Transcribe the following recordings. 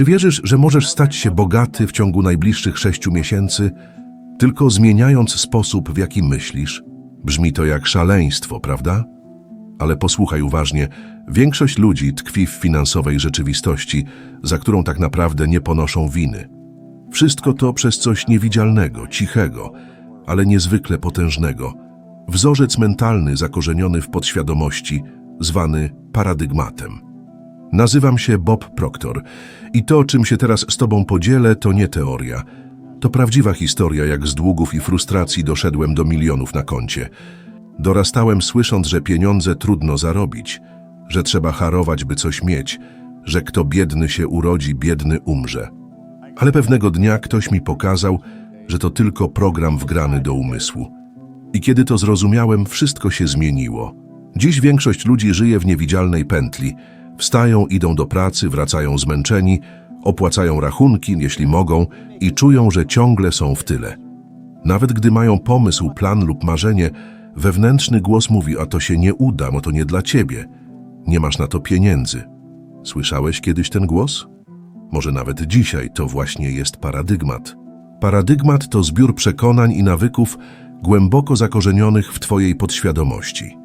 Czy wierzysz, że możesz stać się bogaty w ciągu najbliższych sześciu miesięcy, tylko zmieniając sposób, w jaki myślisz? Brzmi to jak szaleństwo, prawda? Ale posłuchaj uważnie, większość ludzi tkwi w finansowej rzeczywistości, za którą tak naprawdę nie ponoszą winy. Wszystko to przez coś niewidzialnego, cichego, ale niezwykle potężnego. Wzorzec mentalny zakorzeniony w podświadomości, zwany paradygmatem. Nazywam się Bob Proctor i to, czym się teraz z Tobą podzielę, to nie teoria. To prawdziwa historia, jak z długów i frustracji doszedłem do milionów na koncie. Dorastałem słysząc, że pieniądze trudno zarobić, że trzeba harować, by coś mieć, że kto biedny się urodzi, biedny umrze. Ale pewnego dnia ktoś mi pokazał, że to tylko program wgrany do umysłu. I kiedy to zrozumiałem, wszystko się zmieniło. Dziś większość ludzi żyje w niewidzialnej pętli. Wstają, idą do pracy, wracają zmęczeni, opłacają rachunki, jeśli mogą, i czują, że ciągle są w tyle. Nawet gdy mają pomysł, plan lub marzenie, wewnętrzny głos mówi, a to się nie uda, bo to nie dla ciebie. Nie masz na to pieniędzy. Słyszałeś kiedyś ten głos? Może nawet dzisiaj to właśnie jest paradygmat. Paradygmat to zbiór przekonań i nawyków głęboko zakorzenionych w Twojej podświadomości.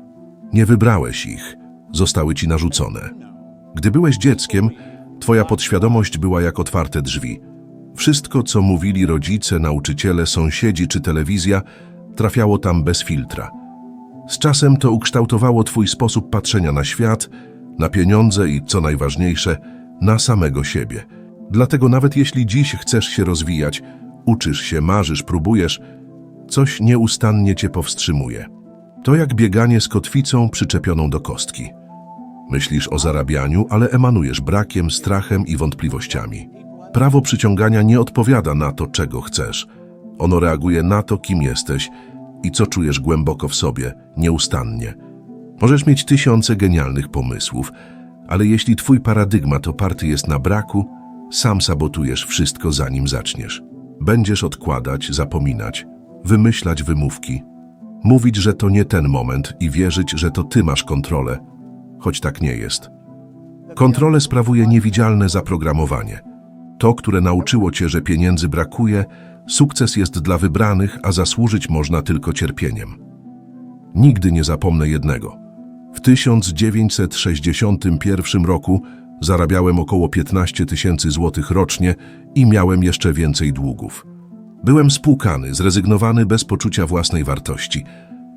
Nie wybrałeś ich, zostały Ci narzucone. Gdy byłeś dzieckiem, Twoja podświadomość była jak otwarte drzwi. Wszystko, co mówili rodzice, nauczyciele, sąsiedzi czy telewizja, trafiało tam bez filtra. Z czasem to ukształtowało Twój sposób patrzenia na świat, na pieniądze i, co najważniejsze, na samego siebie. Dlatego nawet jeśli dziś chcesz się rozwijać, uczysz się, marzysz, próbujesz, coś nieustannie cię powstrzymuje. To jak bieganie z kotwicą przyczepioną do kostki. Myślisz o zarabianiu, ale emanujesz brakiem, strachem i wątpliwościami. Prawo przyciągania nie odpowiada na to, czego chcesz. Ono reaguje na to, kim jesteś i co czujesz głęboko w sobie, nieustannie. Możesz mieć tysiące genialnych pomysłów, ale jeśli twój paradygmat oparty jest na braku, sam sabotujesz wszystko zanim zaczniesz. Będziesz odkładać, zapominać, wymyślać wymówki, mówić, że to nie ten moment i wierzyć, że to ty masz kontrolę, choć tak nie jest. Kontrolę sprawuje niewidzialne zaprogramowanie. To, które nauczyło cię, że pieniędzy brakuje, sukces jest dla wybranych, a zasłużyć można tylko cierpieniem. Nigdy nie zapomnę jednego. W 1961 roku zarabiałem około 15 tysięcy złotych rocznie i miałem jeszcze więcej długów. Byłem spłukany, zrezygnowany bez poczucia własnej wartości,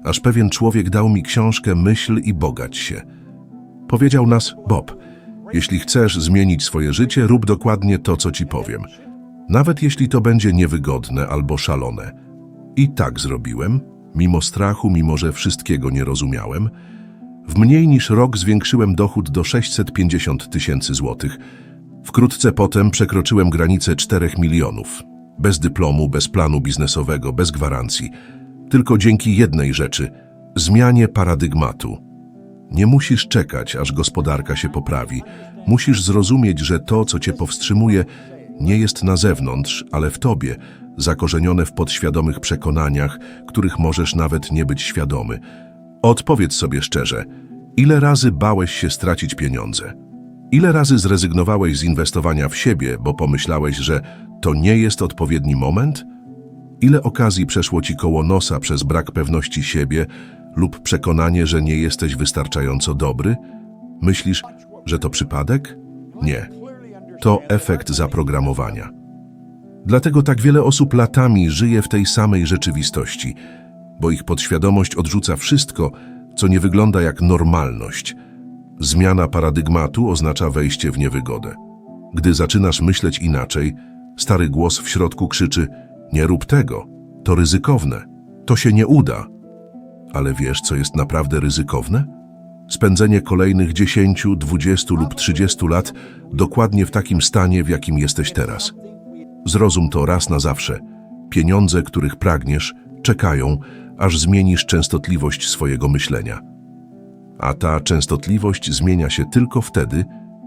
aż pewien człowiek dał mi książkę Myśl i bogać się. Powiedział nas, Bob, jeśli chcesz zmienić swoje życie, rób dokładnie to, co ci powiem. Nawet jeśli to będzie niewygodne albo szalone. I tak zrobiłem, mimo strachu, mimo że wszystkiego nie rozumiałem. W mniej niż rok zwiększyłem dochód do 650 tysięcy złotych. Wkrótce potem przekroczyłem granicę 4 milionów. Bez dyplomu, bez planu biznesowego, bez gwarancji. Tylko dzięki jednej rzeczy zmianie paradygmatu. Nie musisz czekać, aż gospodarka się poprawi. Musisz zrozumieć, że to, co cię powstrzymuje, nie jest na zewnątrz, ale w tobie, zakorzenione w podświadomych przekonaniach, których możesz nawet nie być świadomy. Odpowiedz sobie szczerze, ile razy bałeś się stracić pieniądze? Ile razy zrezygnowałeś z inwestowania w siebie, bo pomyślałeś, że to nie jest odpowiedni moment? Ile okazji przeszło ci koło nosa przez brak pewności siebie lub przekonanie, że nie jesteś wystarczająco dobry? Myślisz, że to przypadek? Nie. To efekt zaprogramowania. Dlatego tak wiele osób latami żyje w tej samej rzeczywistości, bo ich podświadomość odrzuca wszystko, co nie wygląda jak normalność. Zmiana paradygmatu oznacza wejście w niewygodę. Gdy zaczynasz myśleć inaczej, stary głos w środku krzyczy: Nie rób tego, to ryzykowne, to się nie uda. Ale wiesz, co jest naprawdę ryzykowne? Spędzenie kolejnych 10, 20 lub 30 lat dokładnie w takim stanie, w jakim jesteś teraz. Zrozum to raz na zawsze. Pieniądze, których pragniesz, czekają, aż zmienisz częstotliwość swojego myślenia. A ta częstotliwość zmienia się tylko wtedy,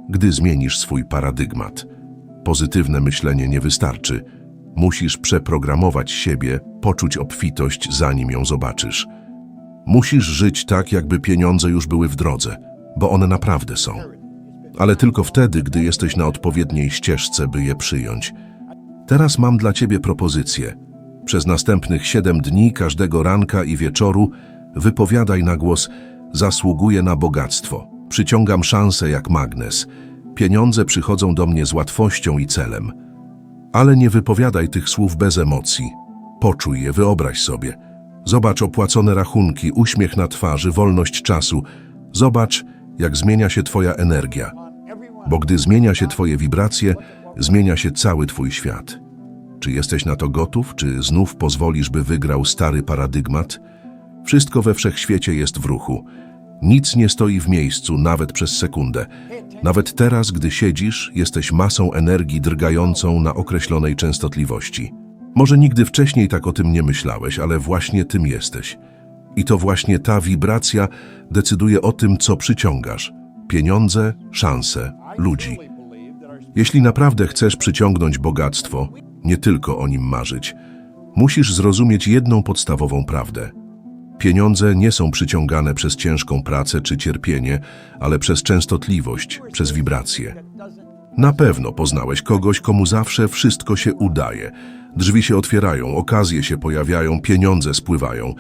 gdy zmienisz swój paradygmat. Pozytywne myślenie nie wystarczy. Musisz przeprogramować siebie, poczuć obfitość, zanim ją zobaczysz. Musisz żyć tak, jakby pieniądze już były w drodze, bo one naprawdę są. ale tylko wtedy, gdy jesteś na odpowiedniej ścieżce, by je przyjąć. Teraz mam dla ciebie propozycję. Przez następnych siedem dni, każdego ranka i wieczoru, wypowiadaj na głos: Zasługuję na bogactwo. Przyciągam szansę jak magnes. Pieniądze przychodzą do mnie z łatwością i celem. Ale nie wypowiadaj tych słów bez emocji. Poczuj je, wyobraź sobie. Zobacz opłacone rachunki, uśmiech na twarzy, wolność czasu. Zobacz, jak zmienia się Twoja energia. Bo gdy zmienia się Twoje wibracje, zmienia się cały Twój świat. Czy jesteś na to gotów, czy znów pozwolisz, by wygrał stary paradygmat? Wszystko we wszechświecie jest w ruchu. Nic nie stoi w miejscu, nawet przez sekundę. Nawet teraz, gdy siedzisz, jesteś masą energii drgającą na określonej częstotliwości. Może nigdy wcześniej tak o tym nie myślałeś, ale właśnie tym jesteś. I to właśnie ta wibracja decyduje o tym, co przyciągasz. Pieniądze, szanse, ludzi. Jeśli naprawdę chcesz przyciągnąć bogactwo, nie tylko o nim marzyć, musisz zrozumieć jedną podstawową prawdę. Pieniądze nie są przyciągane przez ciężką pracę czy cierpienie, ale przez częstotliwość, przez wibracje. Na pewno poznałeś kogoś, komu zawsze wszystko się udaje. Drzwi się otwierają, okazje się pojawiają, pieniądze spływają.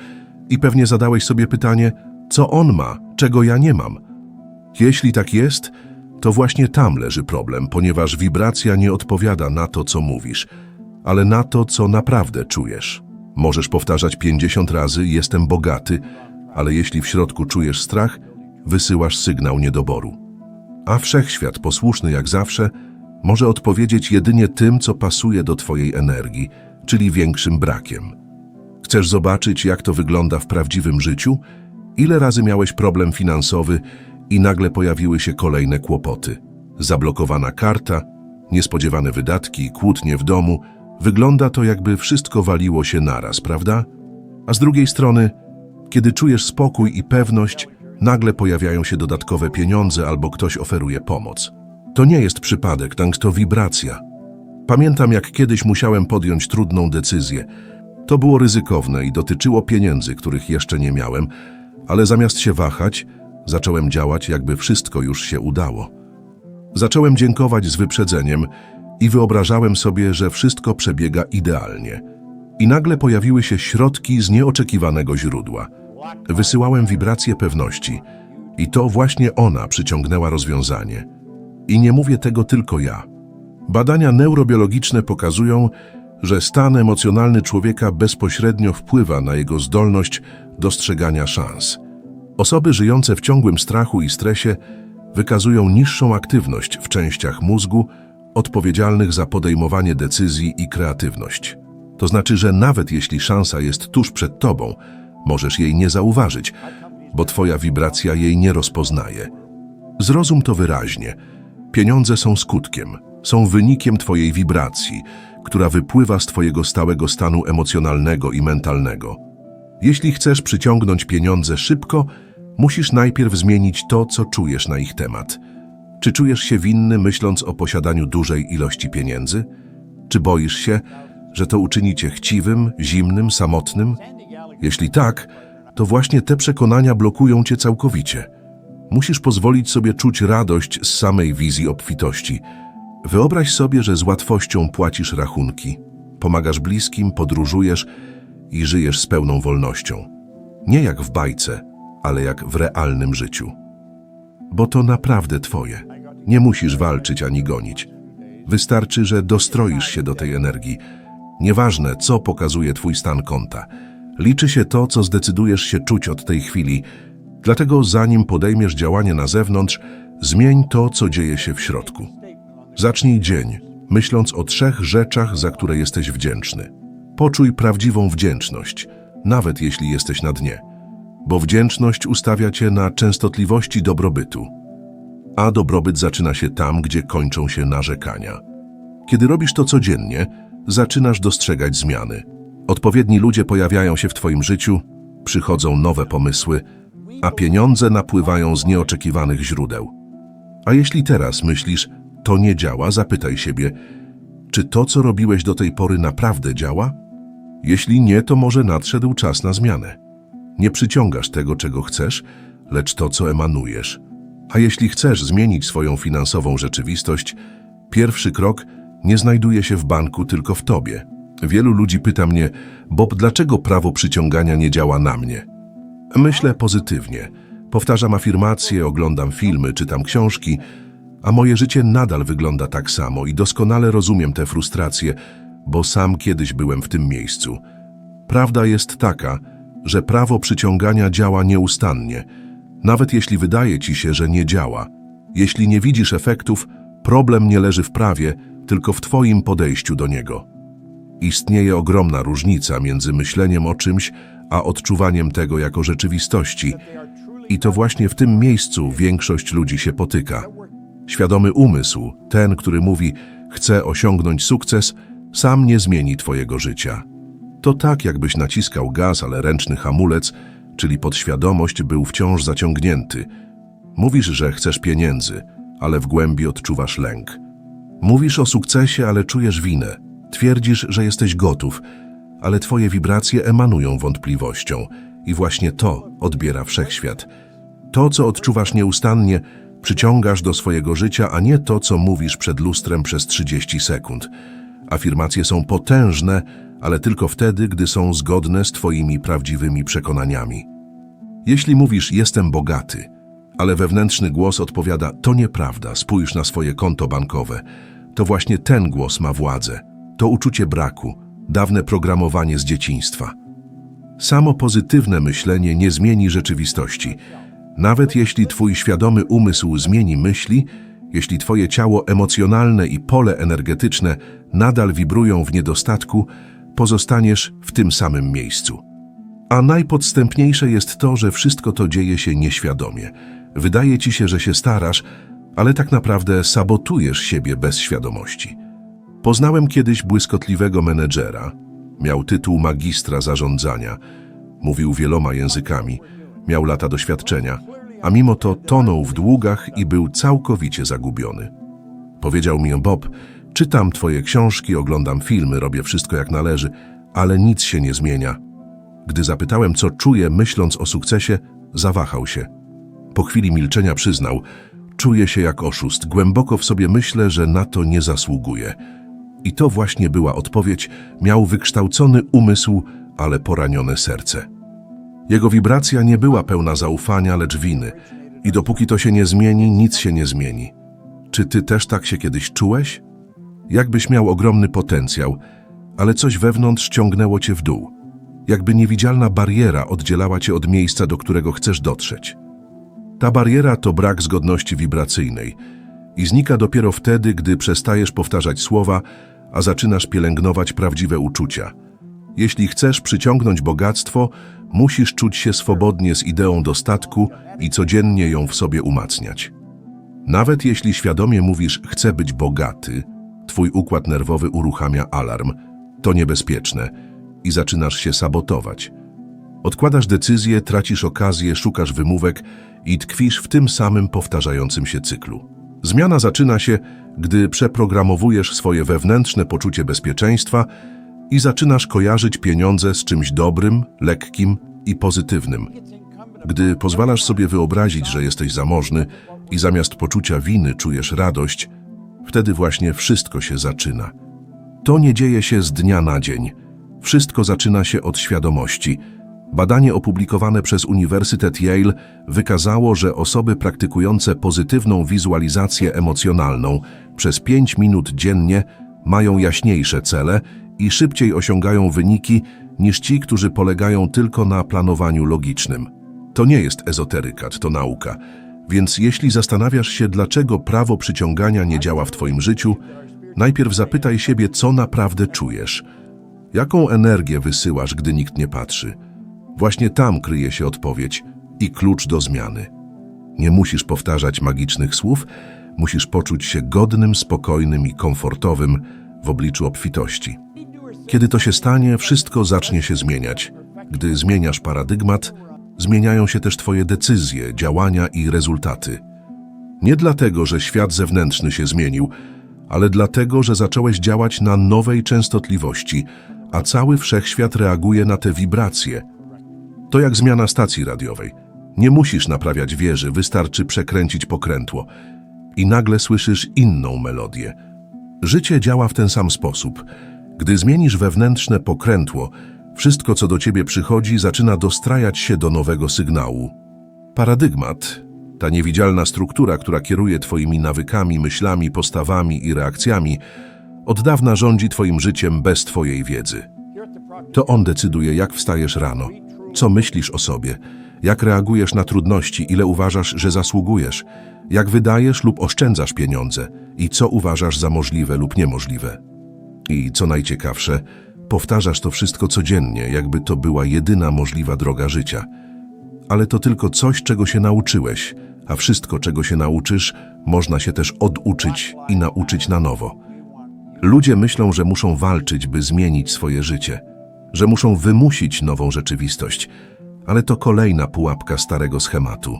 I pewnie zadałeś sobie pytanie, co on ma, czego ja nie mam. Jeśli tak jest, to właśnie tam leży problem, ponieważ wibracja nie odpowiada na to, co mówisz, ale na to, co naprawdę czujesz. Możesz powtarzać 50 razy: Jestem bogaty, ale jeśli w środku czujesz strach, wysyłasz sygnał niedoboru. A wszechświat, posłuszny jak zawsze, może odpowiedzieć jedynie tym, co pasuje do Twojej energii, czyli większym brakiem. Chcesz zobaczyć, jak to wygląda w prawdziwym życiu? Ile razy miałeś problem finansowy i nagle pojawiły się kolejne kłopoty? Zablokowana karta, niespodziewane wydatki, kłótnie w domu. Wygląda to, jakby wszystko waliło się naraz, prawda? A z drugiej strony, kiedy czujesz spokój i pewność, nagle pojawiają się dodatkowe pieniądze albo ktoś oferuje pomoc. To nie jest przypadek, tank to wibracja. Pamiętam, jak kiedyś musiałem podjąć trudną decyzję. To było ryzykowne i dotyczyło pieniędzy, których jeszcze nie miałem, ale zamiast się wahać, zacząłem działać, jakby wszystko już się udało. Zacząłem dziękować z wyprzedzeniem i wyobrażałem sobie, że wszystko przebiega idealnie. I nagle pojawiły się środki z nieoczekiwanego źródła. Wysyłałem wibrację pewności i to właśnie ona przyciągnęła rozwiązanie. I nie mówię tego tylko ja. Badania neurobiologiczne pokazują, że stan emocjonalny człowieka bezpośrednio wpływa na jego zdolność dostrzegania szans. Osoby żyjące w ciągłym strachu i stresie wykazują niższą aktywność w częściach mózgu odpowiedzialnych za podejmowanie decyzji i kreatywność. To znaczy, że nawet jeśli szansa jest tuż przed tobą, możesz jej nie zauważyć, bo twoja wibracja jej nie rozpoznaje. Zrozum to wyraźnie. Pieniądze są skutkiem, są wynikiem twojej wibracji, która wypływa z twojego stałego stanu emocjonalnego i mentalnego. Jeśli chcesz przyciągnąć pieniądze szybko, musisz najpierw zmienić to, co czujesz na ich temat. Czy czujesz się winny, myśląc o posiadaniu dużej ilości pieniędzy? Czy boisz się, że to uczyni cię chciwym, zimnym, samotnym? Jeśli tak, to właśnie te przekonania blokują cię całkowicie. Musisz pozwolić sobie czuć radość z samej wizji obfitości. Wyobraź sobie, że z łatwością płacisz rachunki, pomagasz bliskim, podróżujesz i żyjesz z pełną wolnością. Nie jak w bajce, ale jak w realnym życiu. Bo to naprawdę twoje. Nie musisz walczyć ani gonić. Wystarczy, że dostroisz się do tej energii. Nieważne, co pokazuje twój stan konta. Liczy się to, co zdecydujesz się czuć od tej chwili. Dlatego zanim podejmiesz działanie na zewnątrz, zmień to, co dzieje się w środku. Zacznij dzień, myśląc o trzech rzeczach, za które jesteś wdzięczny. Poczuj prawdziwą wdzięczność, nawet jeśli jesteś na dnie, bo wdzięczność ustawia cię na częstotliwości dobrobytu. A dobrobyt zaczyna się tam, gdzie kończą się narzekania. Kiedy robisz to codziennie, zaczynasz dostrzegać zmiany. Odpowiedni ludzie pojawiają się w Twoim życiu, przychodzą nowe pomysły, a pieniądze napływają z nieoczekiwanych źródeł. A jeśli teraz myślisz, to nie działa, zapytaj siebie, czy to, co robiłeś do tej pory, naprawdę działa? Jeśli nie, to może nadszedł czas na zmianę. Nie przyciągasz tego, czego chcesz, lecz to, co emanujesz. A jeśli chcesz zmienić swoją finansową rzeczywistość, pierwszy krok nie znajduje się w banku, tylko w tobie. Wielu ludzi pyta mnie, Bob, dlaczego prawo przyciągania nie działa na mnie? Myślę pozytywnie. Powtarzam afirmacje, oglądam filmy, czytam książki, a moje życie nadal wygląda tak samo i doskonale rozumiem te frustracje, bo sam kiedyś byłem w tym miejscu. Prawda jest taka, że prawo przyciągania działa nieustannie, nawet jeśli wydaje ci się, że nie działa. Jeśli nie widzisz efektów, problem nie leży w prawie, tylko w twoim podejściu do niego. Istnieje ogromna różnica między myśleniem o czymś, a odczuwaniem tego jako rzeczywistości. I to właśnie w tym miejscu większość ludzi się potyka. Świadomy umysł, ten, który mówi, chcę osiągnąć sukces, sam nie zmieni twojego życia. To tak, jakbyś naciskał gaz, ale ręczny hamulec, czyli podświadomość, był wciąż zaciągnięty. Mówisz, że chcesz pieniędzy, ale w głębi odczuwasz lęk. Mówisz o sukcesie, ale czujesz winę. Twierdzisz, że jesteś gotów, ale twoje wibracje emanują wątpliwością i właśnie to odbiera wszechświat. To, co odczuwasz nieustannie, przyciągasz do swojego życia, a nie to, co mówisz przed lustrem przez 30 sekund. Afirmacje są potężne, ale tylko wtedy, gdy są zgodne z twoimi prawdziwymi przekonaniami. Jeśli mówisz jestem bogaty, ale wewnętrzny głos odpowiada to nieprawda, spójrz na swoje konto bankowe, to właśnie ten głos ma władzę. To uczucie braku, dawne programowanie z dzieciństwa. Samo pozytywne myślenie nie zmieni rzeczywistości. Nawet jeśli twój świadomy umysł zmieni myśli, jeśli twoje ciało emocjonalne i pole energetyczne nadal wibrują w niedostatku, pozostaniesz w tym samym miejscu. A najpodstępniejsze jest to, że wszystko to dzieje się nieświadomie. Wydaje ci się, że się starasz, ale tak naprawdę sabotujesz siebie bez świadomości. Poznałem kiedyś błyskotliwego menedżera. Miał tytuł magistra zarządzania. Mówił wieloma językami. Miał lata doświadczenia, a mimo to tonął w długach i był całkowicie zagubiony. Powiedział mi Bob, czytam twoje książki, oglądam filmy, robię wszystko jak należy, ale nic się nie zmienia. Gdy zapytałem, co czuje, myśląc o sukcesie, zawahał się. Po chwili milczenia przyznał, czuję się jak oszust, głęboko w sobie myślę, że na to nie zasługuję. I to właśnie była odpowiedź, miał wykształcony umysł, ale poranione serce. Jego wibracja nie była pełna zaufania, lecz winy. I dopóki to się nie zmieni, nic się nie zmieni. Czy ty też tak się kiedyś czułeś? Jakbyś miał ogromny potencjał, ale coś wewnątrz ciągnęło cię w dół. Jakby niewidzialna bariera oddzielała cię od miejsca, do którego chcesz dotrzeć. Ta bariera to brak zgodności wibracyjnej i znika dopiero wtedy, gdy przestajesz powtarzać słowa, a zaczynasz pielęgnować prawdziwe uczucia. Jeśli chcesz przyciągnąć bogactwo, musisz czuć się swobodnie z ideą dostatku i codziennie ją w sobie umacniać. Nawet jeśli świadomie mówisz chcę być bogaty, twój układ nerwowy uruchamia alarm. To niebezpieczne i zaczynasz się sabotować. Odkładasz decyzję, tracisz okazję, szukasz wymówek i tkwisz w tym samym powtarzającym się cyklu. Zmiana zaczyna się, gdy przeprogramowujesz swoje wewnętrzne poczucie bezpieczeństwa i zaczynasz kojarzyć pieniądze z czymś dobrym, lekkim i pozytywnym. Gdy pozwalasz sobie wyobrazić, że jesteś zamożny i zamiast poczucia winy czujesz radość, wtedy właśnie wszystko się zaczyna. To nie dzieje się z dnia na dzień. Wszystko zaczyna się od świadomości. Badanie opublikowane przez Uniwersytet Yale wykazało, że osoby praktykujące pozytywną wizualizację emocjonalną przez 5 minut dziennie mają jaśniejsze cele i szybciej osiągają wyniki niż ci, którzy polegają tylko na planowaniu logicznym. To nie jest ezoterykat, to nauka. Więc jeśli zastanawiasz się, dlaczego prawo przyciągania nie działa w Twoim życiu, najpierw zapytaj siebie, co naprawdę czujesz. Jaką energię wysyłasz, gdy nikt nie patrzy? Właśnie tam kryje się odpowiedź i klucz do zmiany. Nie musisz powtarzać magicznych słów, musisz poczuć się godnym, spokojnym i komfortowym w obliczu obfitości. Kiedy to się stanie, wszystko zacznie się zmieniać. Gdy zmieniasz paradygmat, zmieniają się też Twoje decyzje, działania i rezultaty. Nie dlatego, że świat zewnętrzny się zmienił, ale dlatego, że zacząłeś działać na nowej częstotliwości, a cały wszechświat reaguje na te wibracje. To jak zmiana stacji radiowej. Nie musisz naprawiać wieży, wystarczy przekręcić pokrętło. I nagle słyszysz inną melodię. Życie działa w ten sam sposób. Gdy zmienisz wewnętrzne pokrętło, wszystko, co do ciebie przychodzi, zaczyna dostrajać się do nowego sygnału. Paradygmat, ta niewidzialna struktura, która kieruje twoimi nawykami, myślami, postawami i reakcjami, od dawna rządzi twoim życiem bez twojej wiedzy. To on decyduje, jak wstajesz rano, co myślisz o sobie, jak reagujesz na trudności, ile uważasz, że zasługujesz, jak wydajesz lub oszczędzasz pieniądze i co uważasz za możliwe lub niemożliwe. I co najciekawsze, powtarzasz to wszystko codziennie, jakby to była jedyna możliwa droga życia. Ale to tylko coś, czego się nauczyłeś, a wszystko, czego się nauczysz, można się też oduczyć i nauczyć na nowo. Ludzie myślą, że muszą walczyć, by zmienić swoje życie, że muszą wymusić nową rzeczywistość, ale to kolejna pułapka starego schematu.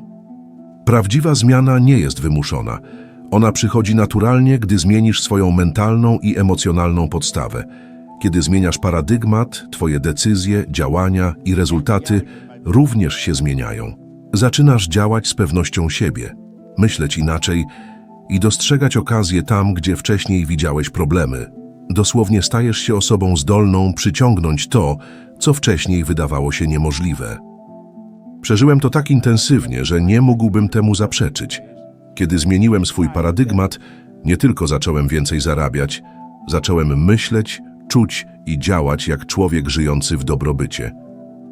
Prawdziwa zmiana nie jest wymuszona. Ona przychodzi naturalnie, gdy zmienisz swoją mentalną i emocjonalną podstawę. Kiedy zmieniasz paradygmat, twoje decyzje, działania i rezultaty również się zmieniają. Zaczynasz działać z pewnością siebie, myśleć inaczej i dostrzegać okazje tam, gdzie wcześniej widziałeś problemy. Dosłownie stajesz się osobą zdolną przyciągnąć to, co wcześniej wydawało się niemożliwe. Przeżyłem to tak intensywnie, że nie mógłbym temu zaprzeczyć. Kiedy zmieniłem swój paradygmat, nie tylko zacząłem więcej zarabiać, zacząłem myśleć, czuć i działać jak człowiek żyjący w dobrobycie.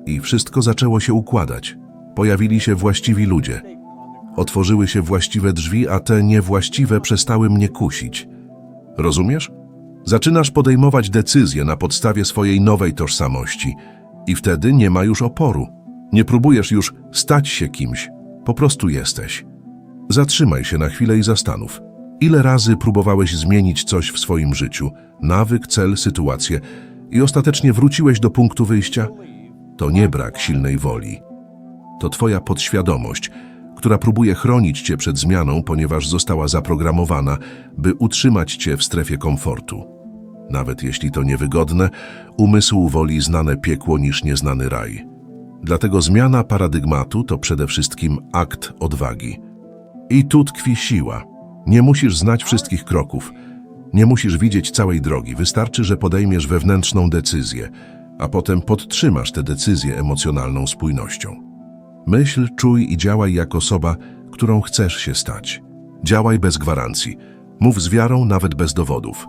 I wszystko zaczęło się układać. Pojawili się właściwi ludzie. Otworzyły się właściwe drzwi, a te niewłaściwe przestały mnie kusić. Rozumiesz? Zaczynasz podejmować decyzje na podstawie swojej nowej tożsamości i wtedy nie ma już oporu. Nie próbujesz już stać się kimś, po prostu jesteś. Zatrzymaj się na chwilę i zastanów. Ile razy próbowałeś zmienić coś w swoim życiu, nawyk, cel, sytuację i ostatecznie wróciłeś do punktu wyjścia? To nie brak silnej woli. To twoja podświadomość, która próbuje chronić cię przed zmianą, ponieważ została zaprogramowana, by utrzymać cię w strefie komfortu. Nawet jeśli to niewygodne, umysł woli znane piekło niż nieznany raj. Dlatego zmiana paradygmatu to przede wszystkim akt odwagi. I tu tkwi siła. Nie musisz znać wszystkich kroków, nie musisz widzieć całej drogi, wystarczy, że podejmiesz wewnętrzną decyzję, a potem podtrzymasz tę decyzję emocjonalną spójnością. Myśl, czuj i działaj jak osoba, którą chcesz się stać. Działaj bez gwarancji. Mów z wiarą nawet bez dowodów.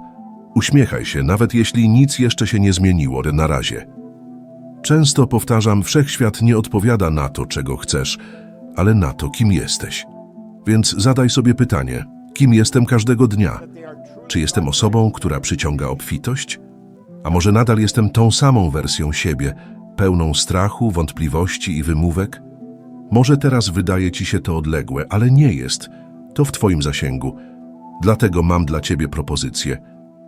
Uśmiechaj się, nawet jeśli nic jeszcze się nie zmieniło na razie. Często powtarzam, wszechświat nie odpowiada na to, czego chcesz, ale na to, kim jesteś. Więc zadaj sobie pytanie, kim jestem każdego dnia? Czy jestem osobą, która przyciąga obfitość? A może nadal jestem tą samą wersją siebie, pełną strachu, wątpliwości i wymówek? Może teraz wydaje ci się to odległe, ale nie jest. To w twoim zasięgu. Dlatego mam dla ciebie propozycję.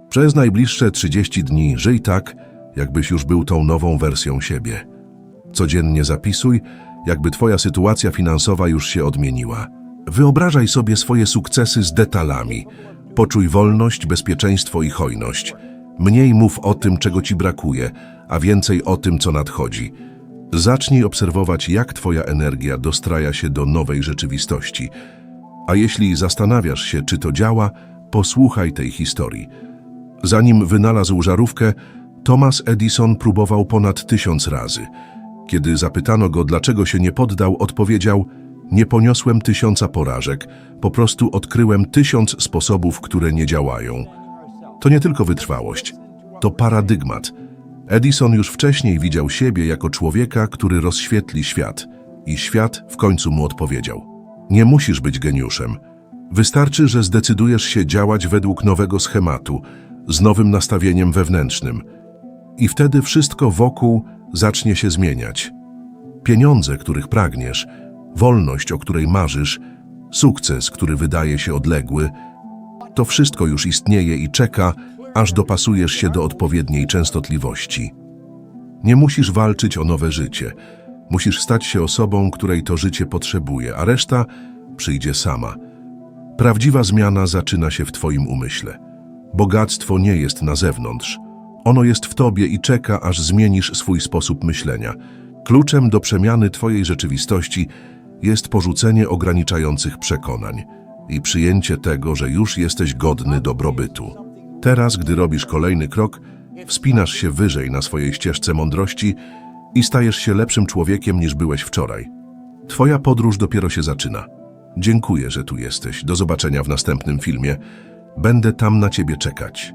Przez najbliższe 30 dni żyj tak, jakbyś już był tą nową wersją siebie. Codziennie zapisuj, jakby twoja sytuacja finansowa już się odmieniła. Wyobrażaj sobie swoje sukcesy z detalami. Poczuj wolność, bezpieczeństwo i hojność. Mniej mów o tym, czego ci brakuje, a więcej o tym, co nadchodzi. Zacznij obserwować, jak Twoja energia dostraja się do nowej rzeczywistości. A jeśli zastanawiasz się, czy to działa, posłuchaj tej historii. Zanim wynalazł żarówkę, Thomas Edison próbował ponad tysiąc razy. Kiedy zapytano go, dlaczego się nie poddał, odpowiedział: Nie poniosłem tysiąca porażek, po prostu odkryłem tysiąc sposobów, które nie działają. To nie tylko wytrwałość, to paradygmat. Edison już wcześniej widział siebie jako człowieka, który rozświetli świat i świat w końcu mu odpowiedział. Nie musisz być geniuszem. Wystarczy, że zdecydujesz się działać według nowego schematu, z nowym nastawieniem wewnętrznym. I wtedy wszystko wokół zacznie się zmieniać. Pieniądze, których pragniesz, wolność, o której marzysz, sukces, który wydaje się odległy, to wszystko już istnieje i czeka, aż dopasujesz się do odpowiedniej częstotliwości. Nie musisz walczyć o nowe życie. Musisz stać się osobą, której to życie potrzebuje, a reszta przyjdzie sama. Prawdziwa zmiana zaczyna się w Twoim umyśle. Bogactwo nie jest na zewnątrz. Ono jest w Tobie i czeka, aż zmienisz swój sposób myślenia. Kluczem do przemiany Twojej rzeczywistości jest porzucenie ograniczających przekonań i przyjęcie tego, że już jesteś godny dobrobytu. Teraz, gdy robisz kolejny krok, wspinasz się wyżej na swojej ścieżce mądrości i stajesz się lepszym człowiekiem niż byłeś wczoraj. Twoja podróż dopiero się zaczyna. Dziękuję, że tu jesteś. Do zobaczenia w następnym filmie. Będę tam na ciebie czekać.